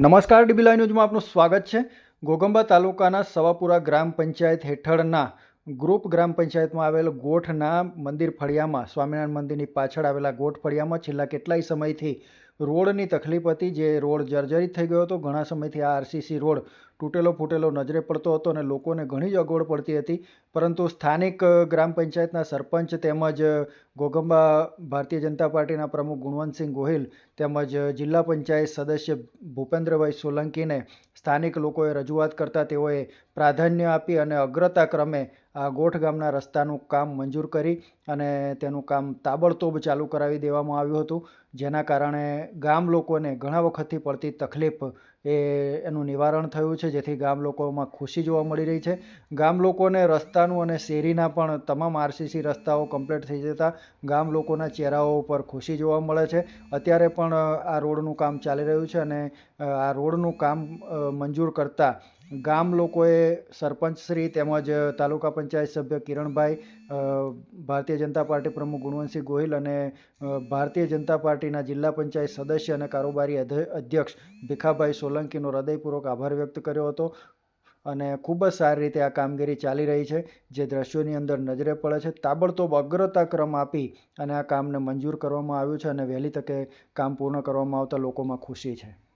નમસ્કાર ડીબીલા ન્યૂઝમાં આપનું સ્વાગત છે. ગોગંબા તાલુકાના સવાપુરા ગ્રામ પંચાયત હેઠળના ગ્રુપ ગ્રામ પંચાયતમાં આવેલ ગોઠના મંદિર ફળિયામાં સ્વામિનારાયણ મંદિરની પાછળ આવેલા ગોઠ ફળિયામાં છેલ્લા કેટલાય સમયથી રોડની તકલીફ હતી. જે રોડ જર્જરિત થઈ ગયો હતો. ઘણા સમયથી આ આરસીસી રોડ તૂટેલો ફૂટેલો નજરે પડતો હતો અને લોકોને ઘણી જ અગવડ પડતી હતી. પરંતુ સ્થાનિક ગ્રામ પંચાયતના સરપંચ તેમજ ગોગંબા ભારતીય જનતા પાર્ટીના પ્રમુખ ગુણવંતસિંહ ગોહિલ તેમજ જિલ્લા પંચાયત સદસ્ય ભૂપેન્દ્રભાઈ સોલંકીને સ્થાનિક લોકોએ રજૂઆત કરતાં તેઓએ પ્રાધાન્ય આપી અને અગ્રતા ક્રમે આ ગોઠ ગામના રસ્તાનું કામ મંજૂર કરી અને તેનું કામ તાબડતોબ ચાલુ કરાવી દેવામાં આવ્યું હતું. જેના કારણે ગામ લોકોને ઘણા વખતથી પડતી તકલીફ એ એનું નિવારણ થયું છે, જેથી ગામ લોકોમાં ખુશી જોવા મળી રહી છે. ગામ લોકોને રસ્તાનું અને શેરીના પણ તમામ આરસીસી રસ્તાઓ કમ્પ્લીટ થઈ જતાં ગામ લોકોના ચહેરાઓ ઉપર ખુશી જોવા મળે છે. અત્યારે પણ આ રોડનું કામ ચાલી રહ્યું છે અને આ રોડનું કામ મંજૂર કરતા ગામ લોકોએ સરપંચશ્રી તેમજ તાલુકા પંચાયત સભ્ય કિરણભાઈ ભારતીય જનતા પાર્ટી પ્રમુખ ગુણવંતસિંહ ગોહિલ અને ભારતીય જનતા પાર્ટીના જિલ્લા પંચાયત સદસ્ય અને કારોબારી અધ્ય- અધ્યક્ષ ભીખાભાઈ સોલંકીનો હૃદયપૂર્વક આભાર વ્યક્ત કર્યો હતો. અને ખૂબ જ સારી રીતે આ કામગીરી ચાલી રહી છે. જે દ્રશ્યોની અંદર નજરે પડે છે. તાબડતોબ અગ્રતા ક્રમ આપી અને આ કામને મંજૂર કરવામાં આવ્યું છે અને વહેલી તકે કામ પૂર્ણ કરવામાં આવતા લોકોમાં ખુશી છે.